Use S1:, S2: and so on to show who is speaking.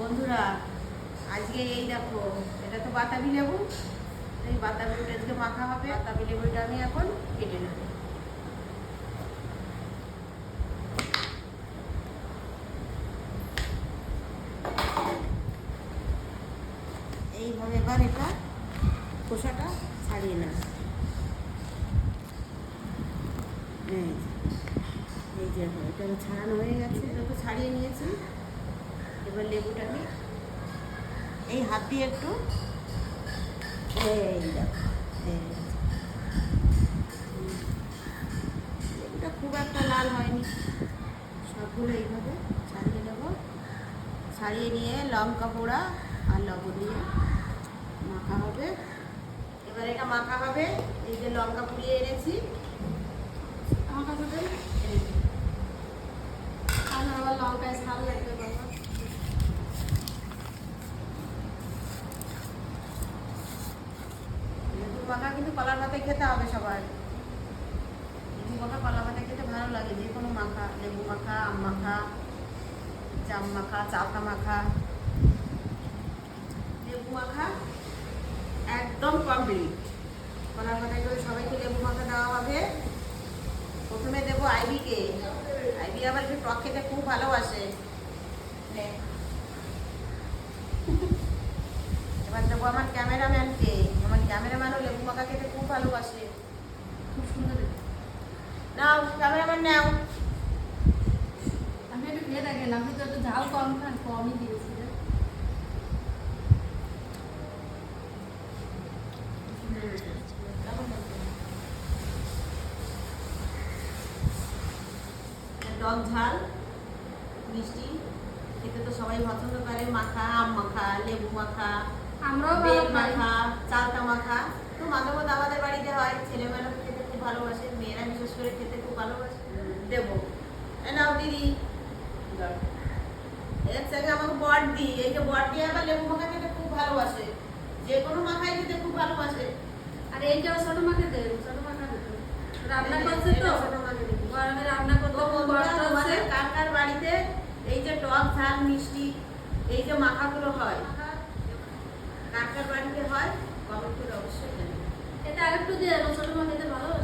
S1: বন্ধুরা, আজকে এই দেখো, এটা তো বাতাবি লেবু। এই বাতাবি লেবুটা আজকে মাখা হবে, বাতাবি লেবুটা আমি এখন কেটে নেব। এইভাবে এবার এটা খোসাটা ছাড়িয়ে নেব। এই যে। এটা ছাড়ানো হয়ে গেছে, এটা তো ছাড়িয়ে নিয়েছি। এবার লেবুটাকে এই হাত দিয়ে একটু এই। লেবুটা খুব একটা লাল হয়নি। সবগুলো এইভাবে ছাড়িয়ে নেব। ছাড়িয়ে নিয়ে লঙ্কা পোড়া আর লবণ দিয়ে মাখা হবে। এবার এটা মাখা হবে। এই যে লঙ্কা পুড়িয়ে এনেছি।
S2: দেন তাহলে আবার লঙ্কায় ঝাল
S1: মাখা কিন্তু কলার ভাতে খেতে হবে সবার লেবু মাখা কলা ভাতে খেতে ভালো লাগে, যে কোনো মাখা, লেবু মাখা, আম মাখা, জাম মাখা চাপা মাখা, লেবু মাখা একদম কমপ্লিট কলার ভাতে করে সবাইকে লেবু মাখা দেওয়া হবে। প্রথমে দেবো আইবিকে। আইবি আবার একটু টক খেতে খুব ভালোবাসে। এবার দেবো আমার ক্যামেরাম্যানকে আমার ক্যামেরাম্যানও লেবু মাখা খেতে খুব ভালোবাসে।
S2: খুব সুন্দর
S1: নাও ক্যামেরাম্যান নাও।
S2: আপনি একটু খেয়ে দেখেন আপনি তো একটু ঝাল কম খান কমই দিয়েছিলেন
S1: টক ঝাল মিষ্টি খেতে তো সবাই পছন্দ করে মাখা আম মাখা লেবু মাখা
S2: আমরাও
S1: মাখা চালতা মাখা। মাঝে মধ্যে আমাদের বাড়িতে হয় ছেলেমেয়েরা খেতে খুব ভালোবাসে মেয়েরা বিশেষ করে খেতে খুব ভালোবাসে। দেবো। নাও দিদি। এর সঙ্গে আমাকে বট দিই এই যে বট দিয়ে আবার লেবু মাখা খেতে খুব ভালোবাসে। যে কোনো মাখাই খেতে খুব ভালোবাসে।
S2: আর এইটা ছোট মাকে দেন ছোট রান্না
S1: এই যে,
S2: করছে তো? গরমে রান্না করতে
S1: কার কার বাড়িতে এই যে টক ঝাল মিষ্টি এই যে মাখাগুলো হয়। কার কার বাড়িতে হয় কমেন্ট করে অবশ্যই
S2: এটা আরেকটু দিয়ে দেবো ছোটো মা খেতে ভালোবাসে